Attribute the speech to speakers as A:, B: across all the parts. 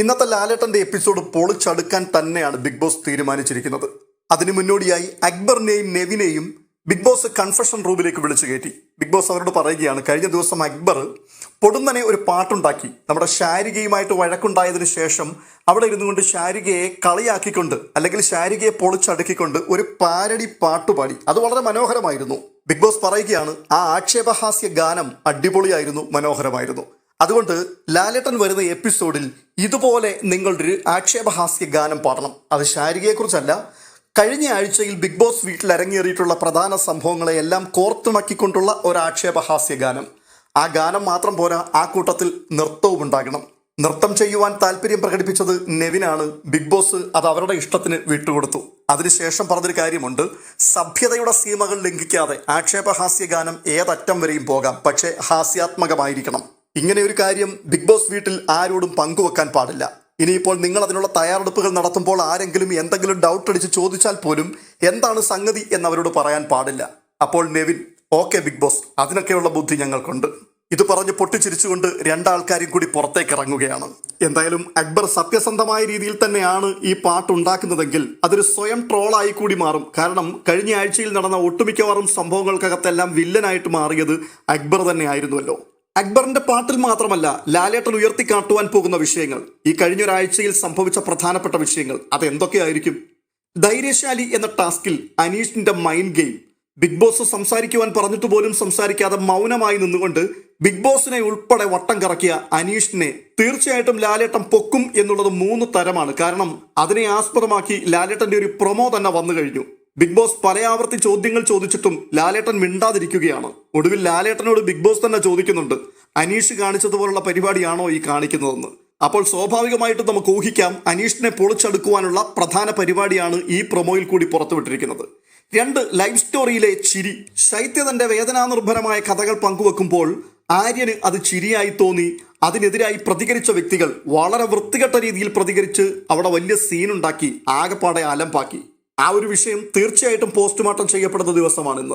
A: ഇന്നത്തെ ലാലേട്ടന്റെ എപ്പിസോഡ് പൊളിച്ചടുക്കാൻ തന്നെയാണ് ബിഗ് ബോസ് തീരുമാനിച്ചിരിക്കുന്നത്. അതിനു മുന്നോടിയായി അക്ബറിനെയും നെവിനെയും ബിഗ് ബോസ് കൺഫെഷൻ റൂമിലേക്ക് വിളിച്ചു കയറ്റി. ബിഗ് ബോസ് അവരോട് പറയുകയാണ് കഴിഞ്ഞ ദിവസം അക്ബർ പൊടുന്നനെ ഒരു പാട്ടുണ്ടാക്കി. നമ്മുടെ ശാരികയുമായിട്ട് വഴക്കുണ്ടായതിനു ശേഷം അവിടെ ഇരുന്നു കൊണ്ട് ശാരികയെ കളിയാക്കിക്കൊണ്ട് അല്ലെങ്കിൽ ശാരികയെ പൊളിച്ചടുക്കിക്കൊണ്ട് ഒരു പാരടി പാട്ടുപാടി അത് വളരെ മനോഹരമായിരുന്നു. ബിഗ് ബോസ് പറയുകയാണ് ആ ആക്ഷേപഹാസ്യ ഗാനം അടിപൊളിയായിരുന്നു മനോഹരമായിരുന്നു. അതുകൊണ്ട് ലാലേട്ടൻ വരുന്ന എപ്പിസോഡിൽ ഇതുപോലെ നിങ്ങളുടെ ഒരു ആക്ഷേപഹാസ്യ ഗാനം പാടണം. അത് ശാരികയെക്കുറിച്ചല്ല കഴിഞ്ഞ ആഴ്ചയിൽ ബിഗ് ബോസ് വീട്ടിൽ അരങ്ങേറിയിട്ടുള്ള പ്രധാന സംഭവങ്ങളെ എല്ലാം കോർത്തിണക്കിക്കൊണ്ടുള്ള ഒരു ആക്ഷേപഹാസ്യ ഗാനം. ആ ഗാനം മാത്രം പോരാ ആ കൂട്ടത്തിൽ നൃത്തവും ഉണ്ടാകണം. നൃത്തം ചെയ്യുവാൻ താല്പര്യം പ്രകടിപ്പിച്ചത് നെവിനാണ്. ബിഗ് ബോസ് അത് അവരുടെ ഇഷ്ടത്തിന് വിട്ടുകൊടുത്തു. അതിനുശേഷം പറഞ്ഞൊരു കാര്യമുണ്ട്. സഭ്യതയുടെ സീമകൾ ലംഘിക്കാതെ ആക്ഷേപഹാസ്യ ഗാനം ഏതറ്റം വരെയും പോകാം. പക്ഷേ ഹാസ്യാത്മകമായിരിക്കണം. ഇങ്ങനെ ഒരു കാര്യം ബിഗ് ബോസ് വീട്ടിൽ ആരോടും പങ്കുവെക്കാൻ പാടില്ല. ഇനിയിപ്പോൾ നിങ്ങൾ അതിനുള്ള തയ്യാറെടുപ്പുകൾ നടത്തുമ്പോൾ ആരെങ്കിലും എന്തെങ്കിലും ഡൗട്ട് അടിച്ച് ചോദിച്ചാൽ പോലും എന്താണ് സംഗതി എന്ന് അവരോട് പറയാൻ പാടില്ല. അപ്പോൾ നെവിൻ ഓക്കെ ബിഗ് ബോസ് അതിനൊക്കെയുള്ള ബുദ്ധി ഞങ്ങൾക്കുണ്ട്. ഇത് പറഞ്ഞ് പൊട്ടിച്ചിരിച്ചുകൊണ്ട് രണ്ടാൾക്കാരും കൂടി പുറത്തേക്ക് ഇറങ്ങുകയാണ്. എന്തായാലും അക്ബർ സത്യസന്ധമായ രീതിയിൽ തന്നെയാണ് ഈ പാട്ട് ഉണ്ടാക്കുന്നതെങ്കിൽ അതൊരു സ്വയം ട്രോളായി കൂടി മാറും. കാരണം കഴിഞ്ഞ ആഴ്ചയിൽ നടന്ന ഒട്ടുമിക്കവാറും സംഭവങ്ങൾക്കകത്തെല്ലാം വില്ലനായിട്ട് മാറിയത് അക്ബർ തന്നെ ആയിരുന്നുവല്ലോ അക്ബറിന്റെ പാട്ടിൽ മാത്രമല്ല ലാലേട്ടൻ ഉയർത്തിക്കാട്ടുവാൻ പോകുന്ന വിഷയങ്ങൾ ഈ കഴിഞ്ഞൊരാഴ്ചയിൽ സംഭവിച്ച പ്രധാനപ്പെട്ട വിഷയങ്ങൾ അത് എന്തൊക്കെയായിരിക്കും ധൈര്യശാലി എന്ന ടാസ്കിൽ അനീഷിന്റെ മൈൻഡ് ഗെയിം ബിഗ് ബോസ് സംസാരിക്കുവാൻ പറഞ്ഞിട്ട് പോലും സംസാരിക്കാതെ മൗനമായി നിന്നുകൊണ്ട് ബിഗ് ബോസിനെ ഉൾപ്പെടെ വട്ടം കറക്കിയ അനീഷിനെ തീർച്ചയായിട്ടും ലാലേട്ടൻ പൊക്കും എന്നുള്ളത് മൂന്ന് തരമാണ്. കാരണം അതിനെ ആസ്പദമാക്കി ലാലേട്ടന്റെ ഒരു പ്രൊമോ തന്നെ വന്നു കഴിഞ്ഞു. ബിഗ് ബോസ് പലയാവർത്തി ചോദ്യങ്ങൾ ചോദിച്ചിട്ടും ലാലേട്ടൻ മിണ്ടാതിരിക്കുകയാണ്. ഒടുവിൽ ലാലേട്ടനോട് ബിഗ് ബോസ് തന്നെ ചോദിക്കുന്നുണ്ട് അനീഷ് കാണിച്ചതുപോലുള്ള പരിപാടിയാണോ ഈ കാണിക്കുന്നതെന്ന്? അപ്പോൾ സ്വാഭാവികമായിട്ടും നമുക്ക് ഊഹിക്കാം അനീഷിനെ പൊളിച്ചെടുക്കുവാനുള്ള പ്രധാന പരിപാടിയാണ് ഈ പ്രൊമോയിൽ കൂടി പുറത്തുവിട്ടിരിക്കുന്നത്. രണ്ട് ലൈഫ് സ്റ്റോറിയിലെ ചിരി. ശൈത്യ തന്റെ വേദനാനിർഭരമായ കഥകൾ പങ്കുവെക്കുമ്പോൾ ആര്യന് അത് ചിരിയായി തോന്നി. അതിനെതിരായി പ്രതികരിച്ച വ്യക്തികൾ വളരെ വൃത്തികെട്ട രീതിയിൽ പ്രതികരിച്ച് അവിടെ വലിയ സീനുണ്ടാക്കി ആകെപ്പാടെ അലമ്പാക്കി. ആ ഒരു വിഷയം തീർച്ചയായിട്ടും പോസ്റ്റ്മോർട്ടം ചെയ്യപ്പെടുന്ന ദിവസമാണിന്ന്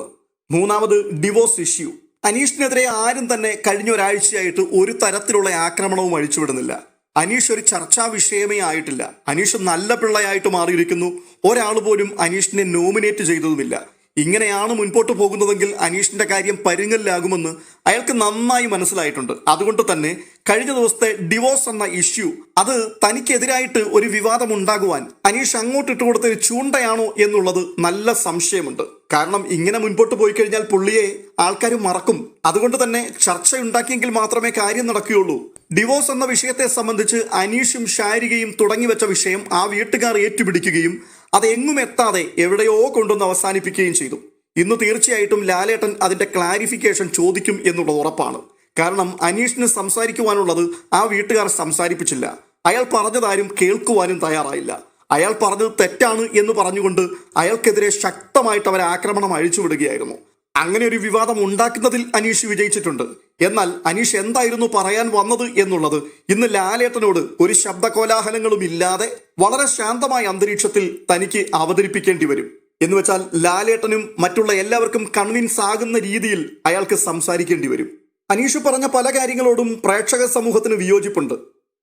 A: മൂന്നാമത് ഡിവോഴ്സ് ഇഷ്യൂ അനീഷിനെതിരെ ആരും തന്നെ കഴിഞ്ഞ ഒരാഴ്ചയായിട്ട് ഒരു തരത്തിലുള്ള ആക്രമണവും അഴിച്ചുവിടുന്നില്ല. അനീഷ് ഒരു ചർച്ചാ വിഷയമേ ആയിട്ടില്ല. അനീഷ് നല്ല പിള്ളയായിട്ട് മാറിയിരിക്കുന്നു. ഒരാൾ പോലും അനീഷിനെ നോമിനേറ്റ് ചെയ്തതുമില്ല. ഇങ്ങനെയാണ് മുൻപോട്ട് പോകുന്നതെങ്കിൽ അനീഷിന്റെ കാര്യം പരുങ്ങലിലാകുമെന്ന് അയാൾക്ക് നന്നായി മനസ്സിലായിട്ടുണ്ട്. അതുകൊണ്ട് തന്നെ കഴിഞ്ഞ ദിവസത്തെ ഡിവോഴ്സ് എന്ന ഇഷ്യൂ അത് തനിക്കെതിരായിട്ട് ഒരു വിവാദം ഉണ്ടാകുവാൻ അനീഷ് അങ്ങോട്ട് ഇട്ട് കൊടുത്ത ഒരു ചൂണ്ടയാണോ എന്നുള്ളത് നല്ല സംശയമുണ്ട്. കാരണം ഇങ്ങനെ മുൻപോട്ട് പോയി കഴിഞ്ഞാൽ പുള്ളിയെ ആൾക്കാർ മറക്കും. അതുകൊണ്ട് തന്നെ ചർച്ച ഉണ്ടാക്കിയെങ്കിൽ മാത്രമേ കാര്യം നടക്കുകയുള്ളൂ. ഡിവോഴ്സ് എന്ന വിഷയത്തെ സംബന്ധിച്ച് അനീഷും ശാരികയും തുടങ്ങിവെച്ച വിഷയം ആ വീട്ടുകാർ ഏറ്റുപിടിക്കുകയും അത് എങ്ങും എത്താതെ എവിടെയോ കൊണ്ടുവന്ന് അവസാനിപ്പിക്കുകയും ചെയ്തു. ഇന്ന് തീർച്ചയായിട്ടും ലാലേട്ടൻ അതിന്റെ ക്ലാരിഫിക്കേഷൻ ചോദിക്കും എന്നുള്ളത് ഉറപ്പാണ്. കാരണം അനീഷിന് സംസാരിക്കുവാനുള്ളത് ആ വീട്ടുകാർ സംസാരിപ്പിച്ചില്ല. അയാൾ പറഞ്ഞതാരും കേൾക്കുവാനും തയ്യാറായില്ല. അയാൾ പറഞ്ഞത് തെറ്റാണ് എന്ന് പറഞ്ഞുകൊണ്ട് അയാൾക്കെതിരെ ശക്തമായിട്ട് അവർ ആക്രമണം അഴിച്ചുവിടുകയായിരുന്നു. അങ്ങനെ ഒരു വിവാദം ഉണ്ടാക്കുന്നതിൽ അനീഷ് വിജയിച്ചിട്ടുണ്ട്. എന്നാൽ അനീഷ് എന്തായിരുന്നു പറയാൻ വന്നത് എന്നുള്ളത് ഇന്ന് ലാലേട്ടനോട് ഒരു ശബ്ദകോലാഹലങ്ങളും ഇല്ലാതെ വളരെ ശാന്തമായ അന്തരീക്ഷത്തിൽ തനിക്ക് അവതരിപ്പിക്കേണ്ടി വരും. എന്ന് വെച്ചാൽ ലാലേട്ടനും മറ്റുള്ള എല്ലാവർക്കും കൺവിൻസ് ആകുന്ന രീതിയിൽ അയാൾക്ക് സംസാരിക്കേണ്ടി വരും. അനീഷ് പറഞ്ഞ പല കാര്യങ്ങളോടും പ്രേക്ഷക സമൂഹത്തിന് വിയോജിപ്പുണ്ട്.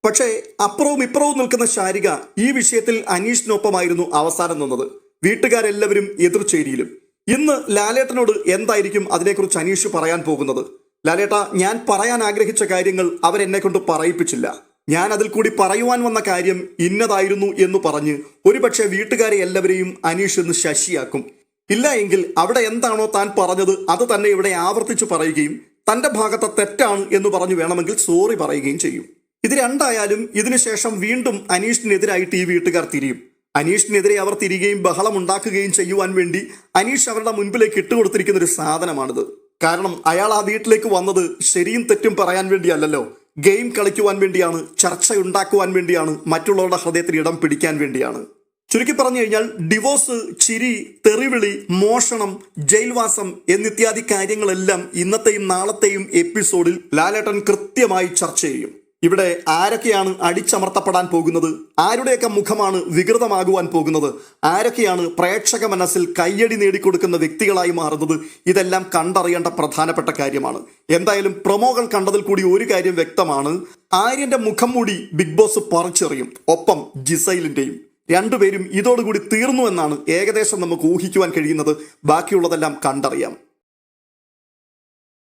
A: പക്ഷേ അപ്പുറവും ഇപ്പുറവും നിൽക്കുന്ന ശാരിക ഈ വിഷയത്തിൽ അനീഷിനൊപ്പമായിരുന്നു അവസാനം നിന്നത്. വീട്ടുകാരെല്ലാവരും എതിർചേരിയിലും ഇന്ന് ലാലേട്ടനോട് എന്തായിരിക്കും അതിനെക്കുറിച്ച് അനീഷ് പറയാൻ പോകുന്നത്? ലാലേട്ട ഞാൻ പറയാൻ ആഗ്രഹിച്ച കാര്യങ്ങൾ അവരെന്നെ കൊണ്ട് പറയിപ്പിച്ചില്ല. ഞാൻ അതിൽ കൂടി പറയുവാൻ വന്ന കാര്യം ഇന്നതായിരുന്നു എന്ന് പറഞ്ഞ് ഒരുപക്ഷെ വീട്ടുകാരെ എല്ലാവരെയും അനീഷ് എന്ന് ശശിയാക്കും. ഇല്ല എങ്കിൽ അവിടെ എന്താണോ താൻ പറഞ്ഞത് അത് തന്നെ ഇവിടെ ആവർത്തിച്ചു പറയുകയും തന്റെ ഭാഗത്തെ തെറ്റാണ് എന്ന് പറഞ്ഞു വേണമെങ്കിൽ സോറി പറയുകയും ചെയ്യും. ഇത് രണ്ടായാലും ഇതിനുശേഷം വീണ്ടും അനീഷിനെതിരായിട്ട് ഈ വീട്ടുകാർ തിരിയും. അനീഷിനെതിരെ അവർ തിരികെയും ബഹളം ഉണ്ടാക്കുകയും ചെയ്യുവാൻ വേണ്ടി അനീഷ് അവരുടെ മുൻപിലേക്ക് ഇട്ടുകൊടുത്തിരിക്കുന്ന ഒരു സാധനമാണിത്. കാരണം അയാൾ ആ വീട്ടിലേക്ക് വന്നത് ശരിയും തെറ്റും പറയാൻ വേണ്ടിയല്ലല്ലോ. ഗെയിം കളിക്കുവാൻ വേണ്ടിയാണ് ചർച്ച ഉണ്ടാക്കുവാൻ വേണ്ടിയാണ് മറ്റുള്ളവരുടെ ഹൃദയത്തിൽ ഇടം പിടിക്കാൻ വേണ്ടിയാണ്. ചുരുക്കി പറഞ്ഞു കഴിഞ്ഞാൽ ഡിവോഴ്സ് ചിരി തെറിവിളി മോഷണം ജയിൽവാസം എന്നിത്യാദി കാര്യങ്ങളെല്ലാം ഇന്നത്തെയും നാളത്തെയും എപ്പിസോഡിൽ ലാലേട്ടൻ കൃത്യമായി ചർച്ച ചെയ്യും. ഇവിടെ ആരൊക്കെയാണ് അടിച്ചമർത്തപ്പെടാൻ പോകുന്നത്? ആരുടെയൊക്കെ മുഖമാണ് വികൃതമാകുവാൻ പോകുന്നത്? ആരൊക്കെയാണ് പ്രേക്ഷക മനസ്സിൽ കയ്യടി നേടിക്കൊടുക്കുന്ന വ്യക്തികളായി മാറുന്നത്? ഇതെല്ലാം കണ്ടറിയേണ്ട പ്രധാനപ്പെട്ട കാര്യമാണ്. എന്തായാലും പ്രൊമോകൾ കണ്ടതിൽ കൂടി ഒരു കാര്യം വ്യക്തമാണ്. ആര്യന്റെ മുഖം മൂടി ബിഗ് ബോസ് പറിച്ചെറിയും. ഒപ്പം ജിസൈലിന്റെയും. രണ്ടുപേരും ഇതോടുകൂടി തീർന്നു എന്നാണ് ഏകദേശം നമുക്ക് ഊഹിക്കുവാൻ കഴിയുന്നത്. ബാക്കിയുള്ളതെല്ലാം കണ്ടറിയാം.